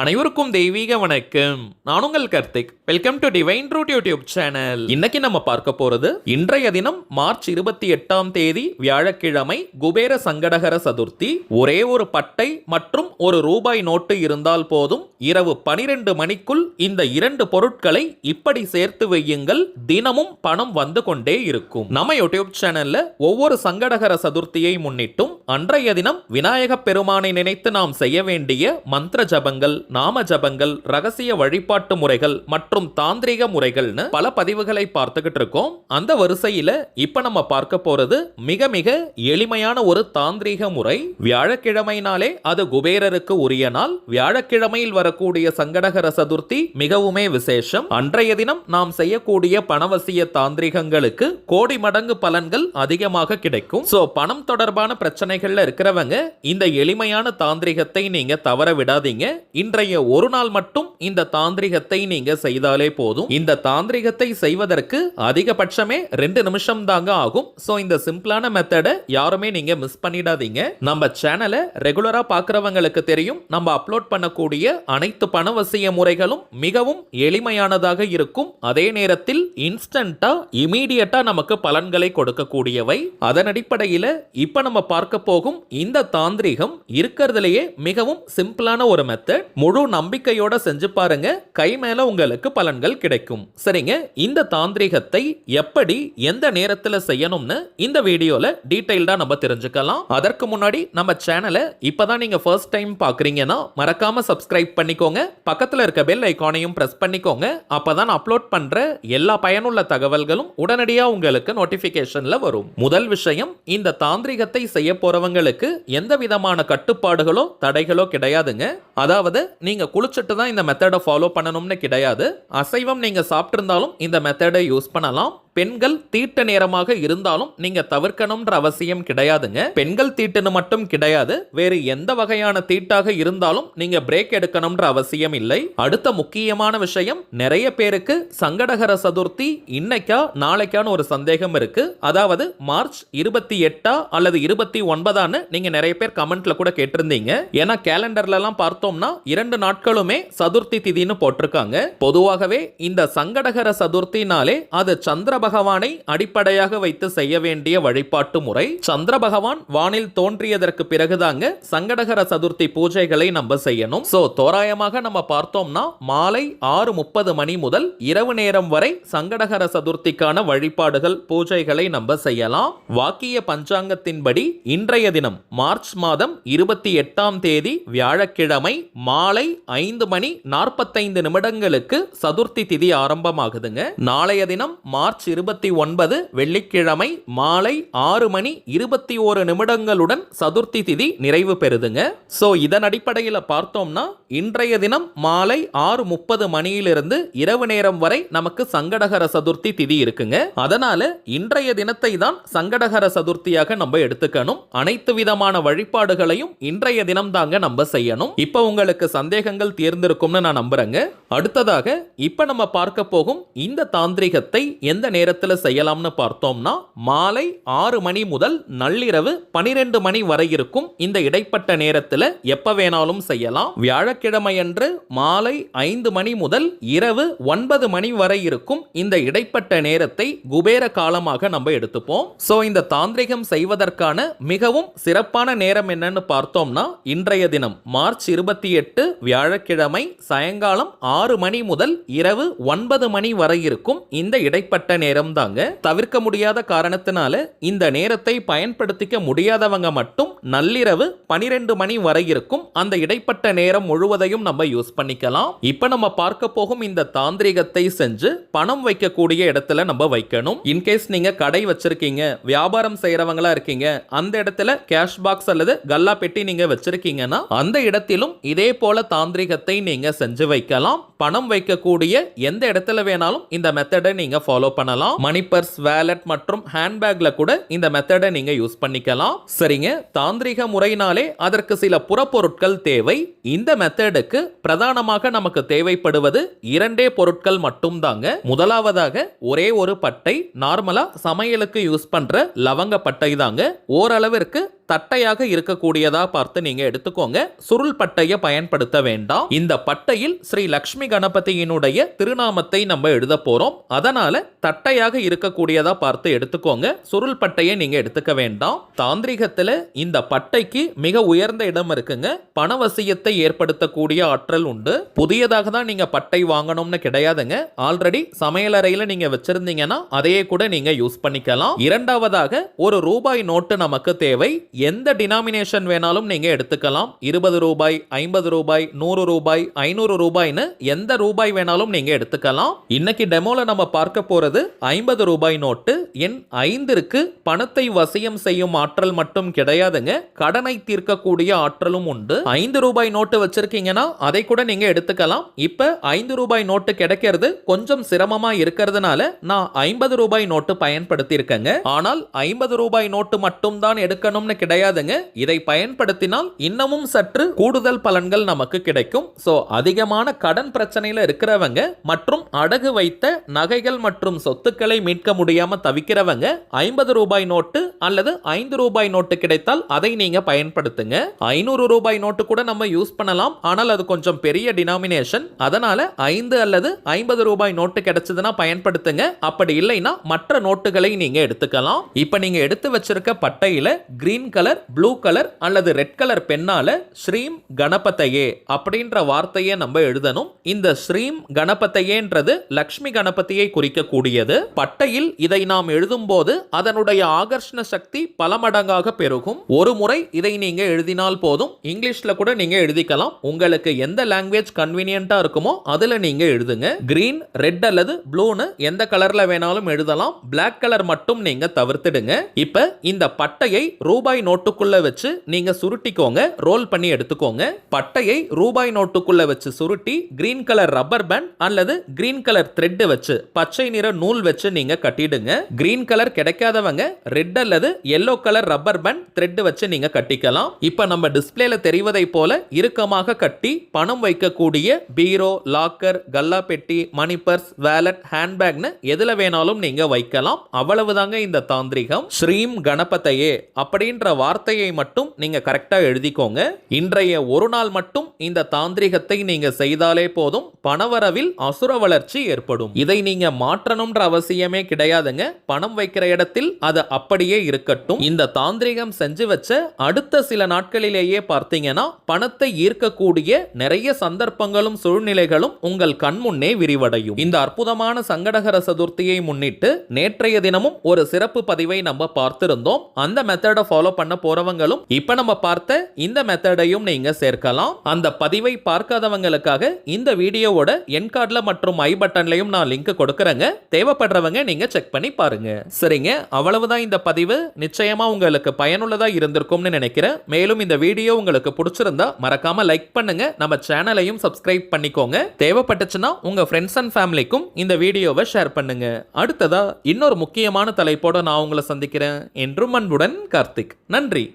அனைவருக்கும் தெய்வீக வணக்கம். நான் உங்கள் Karthik. Welcome to divine root YouTube channel இன்னைக்கு நம்ம பார்க்க போறது இன்றைய தினம் மார்ச் இருபத்தி எட்டாம் தேதி வியாழக்கிழமை குபேர சங்கடகர சதுர்த்தி. ஒரே ஒரு பட்டை மற்றும் ஒரு ரூபாய் நோட்டு இருந்தால் போதும். இரவு பனிரெண்டு மணிக்குள் இந்த இரண்டு பொருட்களை இப்படி சேர்த்து வையுங்கள். தினமும் பணம் வந்து கொண்டே இருக்கும். நம்ம யூடியூப் சேனல்ல ஒவ்வொரு சங்கடகர சதுர்த்தியை முன்னிட்டும் அன்றைய தினம் விநாயக பெருமானை நினைத்து நாம் செய்ய வேண்டிய மந்திர ஜபங்கள். நாம ஜபங்கள் ரகசிய வழிபாட்டு முறைகள் மற்றும் தாந்திரிக முறைகள்னு பல பதிவுகளை பார்த்துக்கிட்டு இருக்கோம். அந்த வரிசையில இப்ப நம்ம பார்க்க போறது மிக மிக எளிமையான ஒரு தாந்திரிக முறை. வியாழக்கிழமைனாலே அது குபேரருக்கு உரிய நாள். வியாழக்கிழமையில் வரக்கூடிய சங்கடகர சதுர்த்தி மிகவுமே விசேஷம். அன்றைய தினம் நாம் செய்யக்கூடிய பணவசிய தாந்திரிகங்களுக்கு கோடி மடங்கு பலன்கள் அதிகமாக கிடைக்கும். சோ பணம் தொடர்பான பிரச்சனைகள்ல இருக்கிறவங்க இந்த எளிமையான தாந்திரிகத்தை நீங்க தவற விடாதீங்க. இன்றைய ஒரு நாள் மட்டும் இந்த தாந்திரிகத்தை நீங்க செய்தாலே போதும். இந்த தாந்திரிகத்தை செய்வதற்கு அதிகபட்சமே ரெண்டு நிமிஷம் தாங்க ஆகும். சோ இந்த சிம்பிளான மெத்தடை யாருமே நீங்க மிஸ் பண்ணிடாதீங்க. நம்ம சேனலை ரெகுலரா பாக்குறவங்களுக்கு தெரியும். நம்ம அப்லோட் பண்ணக்கூடிய அனைத்து பணவசிய முறைகளும் மிகவும் எளிமையானதாக இருக்கும். அதே நேரத்தில் இன்ஸ்டன்டா இமீடியட்டா நமக்கு பலன்களை கொடுக்கக்கூடியவை. அதன் அடிப்படையில் இப்ப நம்ம பார்க்க போகும் இந்த தாந்திரிகம் இருக்கிறதுலயே மிகவும் சிம்பிளான ஒரு மெத்தட் முழு நம்பிக்கையோட செஞ்சு பாருங்க. கை மேல உங்களுக்கு பலன்கள் கிடைக்கும். சரிங்க? இந்த தாந்திரிகத்தை எப்படி எந்த நேரத்தில் செய்யணும்னு இந்த வீடியோல டீடைல்டா நம்ம தெரிஞ்சுக்கலாம். அதற்கு முன்னாடி நம்ம சேனலை இப்பதான் நீங்க ஃபர்ஸ்ட் டைம் பாக்குறீங்கன்னா மறக்காம சப்ஸ்கிரைப் பண்ணிக்கோங்க. பக்கத்துல இருக்க பெல் ஐக்கானையும் பிரஸ் பண்ணிக்கோங்க. அப்பதான் அப்லோட் பண்ற எல்லா பயனுள்ள தகவல்களும் உடனடியா உங்களுக்கு நோட்டிபிகேஷன்ல வரும். முதல் விஷயம் இந்த தாந்திரிகத்தை செய்ய போறவங்களுக்கு எந்த விதமான கட்டுப்பாடுகளோ தடைகளோ கிடையாதுங்க. அதாவது நீங்க குளிச்சுட்டு தான் இந்த மெத்தடை ஃபாலோ பண்ணணும்னு கிடையாது. அசைவம் நீங்க சாப்பிட்ருந்தாலும் இந்த மெத்தடை யூஸ் பண்ணலாம். பெண்கள் தீட்ட நேரமாக இருந்தாலும் நீங்க தவிர்க்கணும்ன்ற அவசியம் கிடையாதுங்க. பெண்கள் தீட்டுன்னு மட்டும் கிடையாது. வேறு எந்த வகையான தீட்டாக இருந்தாலும் நீங்க பிரேக் எடுக்கணும்ன்ற அவசியம் இல்லை. அடுத்த முக்கியமான விஷயம் நிறைய பேருக்கு சங்கடகர சதுர்த்தி இன்னைக்கா நாளைக்கான ஒரு சந்தேகம் இருக்கு. அதாவது மார்ச் இருபத்தி எட்டா அல்லது இருபத்தி ஒன்பதான்னு நீங்க நிறைய பேர் கமெண்ட்ல கூட கேட்டிருந்தீங்க. ஏன்னா கேலண்டர்ல எல்லாம் பார்த்தோம்னா இரண்டு நாட்களுமே சதுர்த்தி திதின்னு போட்டிருக்காங்க. பொதுவாகவே இந்த சங்கடகர சதுர்த்தினாலே அது சந்திரபக பகவானை அடிப்படையாக வைத்து செய்ய வேண்டிய வழிபாட்டு முறை. சந்திர பகவான் வானில் தோன்றியதற்கு பிறகுதாங்க சங்கடகர சதுர்த்தி பூஜைகளை நம்ம செய்யணும். சோ தோராயமாக நம்ம பார்த்தோம்னா மாலை ஆறு முப்பது மணி முதல் இரவு நேரம் வரை சங்கடகர சதுர்த்திக்கான வழிபாடுகள் பூஜைகளை நம்ம செய்யலாம். வாக்கிய பஞ்சாங்கத்தின்படி இன்றைய தினம் மார்ச் மாதம் இருபத்தி எட்டாம் தேதி வியாழக்கிழமை மாலை ஐந்து மணி நாற்பத்தைந்து நிமிடங்களுக்கு சதுர்த்தி திதி ஆரம்பமாகுதுங்க. நாளைய தினம் மார்ச் இருபத்தி ஒன்பது வெள்ளிக்கிழமை மாலை ஆறு மணி இருபத்தி ஓரு நிமிடங்களுடன் சதுர்த்தி திதி நிறைவு பெறுதுங்க. சோ இதன் அடிப்படையில் பார்த்தோம்னா இன்றைய தினம் மாலை ஆறு முப்பது மணியிலிருந்து இரவு நேரம் வரை நமக்கு சங்கடகர சதுர்த்தி திதி இருக்குங்க. அதனால இன்றைய தினத்தை தான் சங்கடகர சதுர்த்தியாக நம்ம எடுத்துக்கணும். அனைத்து விதமான வழிபாடுகளையும் இன்றைய தினம் தாங்க நம்ம செய்யணும். இப்ப உங்களுக்கு சந்தேகங்கள் தீர்ந்திருக்கும்னு நான் நம்புறேங்க. அடுத்ததாக இப்ப நம்ம பார்க்க போகும் இந்த தாந்திரிகத்தை எந்த நேரத்தில் செய்யலாம்னு பார்த்தோம்னா மாலை ஆறு மணி முதல் நள்ளிரவு பனிரெண்டு மணி வரை இருக்கும் இந்த இடைப்பட்ட நேரத்தில் எப்ப வேணாலும் செய்யலாம். வியாழக்கிழமையன்று மாலை ஐந்து மணி முதல் இரவு ஒன்பது மணி வரை இருக்கும் இந்த இடைப்பட்ட நேரத்தை குபேர காலமாக நம்ம எடுத்துப்போம். சோ இந்த தாந்திரிகம் செய்வதற்கான மிகவும் சிறப்பான நேரம் என்னன்னு பார்த்தோம்னா இன்றைய தினம் மார்ச் இருபத்தி எட்டு வியாழக்கிழமை சாயங்காலம் ஆறு மணி முதல் இரவு ஒன்பது மணி வரை இருக்கும் இந்த இடைப்பட்ட நேரம் தாங்க தவிர்க்க முடியாத காரணத்தினால இந்த நேரத்தை பயன்படுத்திக்க முடியாதவங்க மட்டும் நள்ளிரவு பனிரெண்டு மணி வரை இருக்கும். அந்த இடைப்பட்ட நேரம் முழுவதையும் நம்ம யூஸ் பண்ணிக்கலாம். இப்ப நம்ம பார்க்க போகும் இந்த தாந்திரிகத்தை செஞ்சு பணம் வைக்கக்கூடிய இடத்துல நம்ம வைக்கணும். இன்கேஸ் நீங்க கடை வச்சிருக்கீங்க வியாபாரம் செய்யறவங்களா இருக்கீங்க அந்த இடத்துல கேஷ் பாக்ஸ் அல்லது கல்லா பெட்டி நீங்க வச்சிருக்கீங்கன்னா அந்த இடத்திலும் இதே போல தாந்திரிகத்தை நீங்க செஞ்சு வைக்கலாம். பணம் வைக்கக்கூடிய எந்த இடத்துல வேணாலும் இந்த மெத்தடை நீங்க ஃபாலோ பண்ணலாம். மணி பர்ஸ் வேலட் மற்றும் ஹேண்ட்பேக்ல கூட இந்த மெத்தடை நீங்க யூஸ் பண்ணிக்கலாம். சரிங்க. தாந்திரிக முறையினாலே அதற்கு சில புறப்பொருட்கள் தேவை. இந்த மெத்தடுக்கு பிரதானமாக நமக்கு தேவைப்படுவது இரண்டே பொருட்கள் மட்டும் தாங்க முதலாவதாக ஒரே ஒரு பட்டை நார்மலா சமையலுக்கு யூஸ் பண்ற லவங்க பட்டை தாங்க. ஓரளவிற்கு தட்டையாக இருக்கக்கூடியதா பார்த்து நீங்க எடுத்துக்கோங்க. சுருள் பட்டையை பயன்படுத்த வேண்டாம். இந்த பட்டையில் ஸ்ரீ லக்ஷ்மி கணபதியினுடைய திருநாமத்தை நம்ம எழுத போறோம். அதனால தட்டையாக இருக்கக்கூடியதா பார்த்து எடுத்துக்கோங்க. சுருள் பட்டையை நீங்க எடுத்துக்க வேண்டாம். தாந்திரிகத்துல இந்த பட்டைக்கு மிக உயர்ந்த இடம் இருக்குங்க. பணவசியத்தை ஏற்படுத்தக்கூடிய ஆற்றல் உண்டு. புதியதாக தான் நீங்க பட்டை வாங்கணும்னு கிடையாதுங்க. ஆல்ரெடி சமையலறையில நீங்க வச்சிருந்தீங்கன்னா அதையே கூட நீங்க யூஸ் பண்ணிக்கலாம். இரண்டாவதாக ஒரு ரூபாய் நோட்டு நமக்கு தேவை. எந்த டினாமினேஷன் வேணாலும் நீங்கள் எடுத்துக்கலாம். இருபது ரூபாய் ஐம்பது ரூபாய் நூறு ரூபாய் ஐநூறு ரூபாய்னு எந்த ரூபாய் வேணாலும் நீங்கள் எடுத்துக்கலாம். இன்னைக்கு டெமோவில் நம்ம பார்க்க போகிறது ஐம்பது ரூபாய் நோட்டு. எண் ஐந்திற்கு பணத்தை வசியம் செய்யும் ஆற்றல் மட்டும் கிடையாதுங்க. கடனை தீர்க்கக்கூடிய ஆற்றலும் உண்டு. ஐந்து ரூபாய் நோட்டு வச்சிருக்கீங்கன்னா அதை கூட நீங்க எடுத்துக்கலாம். இப்ப ஐந்து ரூபாய் நோட்டு கிடைக்கிறது கொஞ்சம் சிரமமா இருக்கிறதுனால நான் ஐம்பது ரூபாய் நோட்டு பயன்படுத்தி இருக்கேங்க ஆனால் ஐம்பது ரூபாய் நோட்டு மட்டும் தான் எடுக்கணும்னு கிடையாதுங்க. இதை பயன்படுத்தினால் இன்னமும் சற்று கூடுதல் பலன்கள் நமக்கு கிடைக்கும். சோ அதிகமான கடன் பிரச்சனையில இருக்கிறவங்க மற்றும் அடகு வைத்த நகைகள் மற்றும் சொத்துக்களை மீட்க முடியாம தவிக்கிறவங்க ஐம்பது ரூபாய் நோட்டு அல்லது ஐந்து ரூபாய் நோட்டு கிடைத்தால் அதை நீங்க பயன்படுத்துங்க. ஐநூறு ரூபாய் நோட்டு கூட நம்ம யூஸ் பண்ணலாம். ஆனால் அது கொஞ்சம் பெரிய டினாமினேஷன். அதனால ஐந்து அல்லது ஐம்பது ரூபாய் நோட்டு கிடைச்சதுன்னா பயன்படுத்துங்க. அப்படி இல்லைன்னா மற்ற நோட்டுகளை நீங்க எடுத்துக்கலாம். இப்ப நீங்க எடுத்து வச்சிருக்க பட்டையில கிரீன் கலர் ப்ளூ கலர் அல்லது ரெட் கலர் பெண்ணால ஸ்ரீம் கணபத்தையே அப்படின்ற வார்த்தையை நம்ம எழுதணும். இந்த ஸ்ரீம் கணபத்தையேன்றது லக்ஷ்மி கணபதியை குறிக்கக்கூடியது. பட்டையில் இதை நாம் எழுதும்போது அதனுடைய ஆகர்ஷண சக்தி பல மடங்காக பெருகும். ஒரு முறை இதை நீங்க எழுதினால் போதும். இங்கிலீஷ்ல கூட நீங்க எழுதிக்கலாம். உங்களுக்கு எந்த லாங்குவேஜ் கன்வீனியன்ட்டா இருக்குமோ அதுல நீங்க எழுதுங்க. கிரீன் ரெட் அல்லது ப்ளூன்னு எந்த கலர்ல வேணாலும் எழுதலாம். பிளாக் கலர் மட்டும் நீங்க தவிர்த்துடுங்க. இப்ப இந்த பட்டையை ரூபாய் ரூபாய் நோட்டுக்குள்ளே வச்சு நீங்கள் சுருட்டிக்கோங்க. ரோல் பண்ணி எடுத்துக்கோங்க. பட்டையை ரூபாய் நோட்டுக்குள்ளே வச்சு சுருட்டி கிரீன் கலர் ரப்பர் பேண்ட் அல்லது கிரீன் கலர் த்ரெட்டு வச்சு பச்சை நிற நூல் வச்சு நீங்கள் கட்டிடுங்க. கிரீன் கலர் கிடைக்காதவங்க ரெட் அல்லது yellow colour rubber band thread வச்சு நீங்க கட்டிக்கலாம். இப்ப நம்ம டிஸ்பிளேல தெரிவதை போல இறுக்கமாக கட்டி பணம் வைக்கக்கூடிய பீரோ லாக்கர் கல்லா பெட்டி மணி பர்ஸ் வேலட் ஹேண்ட்பேக்னு எதுல வேணாலும் நீங்க வைக்கலாம். அவ்வளவுதாங்க இந்த தாந்திரிகம். ஸ்ரீம் கணபதையே அப்படின்ற வார்த்தையை மட்டும் நீங்க கரெக்டா எழுதிக்கோங்க. இன்றைய ஒரு நாள் மட்டும் இந்த தாந்திரிகத்தை நீங்க செய்தாலே போதும். பணவரவில் அசுர வளர்ச்சி ஏற்படும். இதை நீங்க மாற்றணும்ன்ற அவசியமே கிடையாதுங்க. பணம் வைக்கிற இடத்தில் அது அப்படியே இருக்கட்டும். இந்த தாந்திரிகம் செஞ்சு வச்ச அடுத்த சில நாட்களிலேயே பார்த்தீங்கன்னா பணத்தை ஈர்க்கக்கூடிய நிறைய சந்தர்ப்பங்களும் சூழ்நிலைகளும் உங்கள் கண் முன்னே விரிவடையும். இந்த அற்புதமான சங்கடகர சதுர்த்தியை முன்னிட்டு நேற்றைய தினமும் ஒரு சிறப்பு பதிவை நம்ம பார்த்திருந்தோம். அந்த மெத்தடை ஃபாலோ பண்ண போறவங்களும் இப்ப நம்ம பார்த்த இந்த மெத்தடையும் நீங்க சேர்க்கலாம். அந்த பதிவை பார்க்காதவங்களுக்காக இந்த வீடியோவோட என் கார்டில் மற்றும் ஐ பட்டன்லையும் நான் லிங்க் கொடுக்கறேங்க. தேவைப்படுறவங்க நீங்க செக் பண்ணி பாருங்க. சரிங்க அவ்வளவுதான் இந்த பதிவு. நிச்சயமா உங்களுக்கு பயனுள்ளதா இருந்திருக்கும்னு நினைக்கிறேன். மேலும் இந்த வீடியோ உங்களுக்கு பிடிச்சிருந்தா மறக்காம லைக் பண்ணுங்க. நம்ம சேனலையும் சப்ஸ்கிரைப் பண்ணிக்கோங்க. தேவைப்பட்டுச்சுன்னா உங்க ஃப்ரெண்ட்ஸ் அண்ட் ஃபேமிலிக்கும் இந்த வீடியோவை ஷேர் பண்ணுங்க. அடுத்ததா இன்னொரு முக்கியமான தலைப்போட நான் உங்களை சந்திக்கிறேன். என்றும் அன்புடன் கார்த்திக். நன்றி.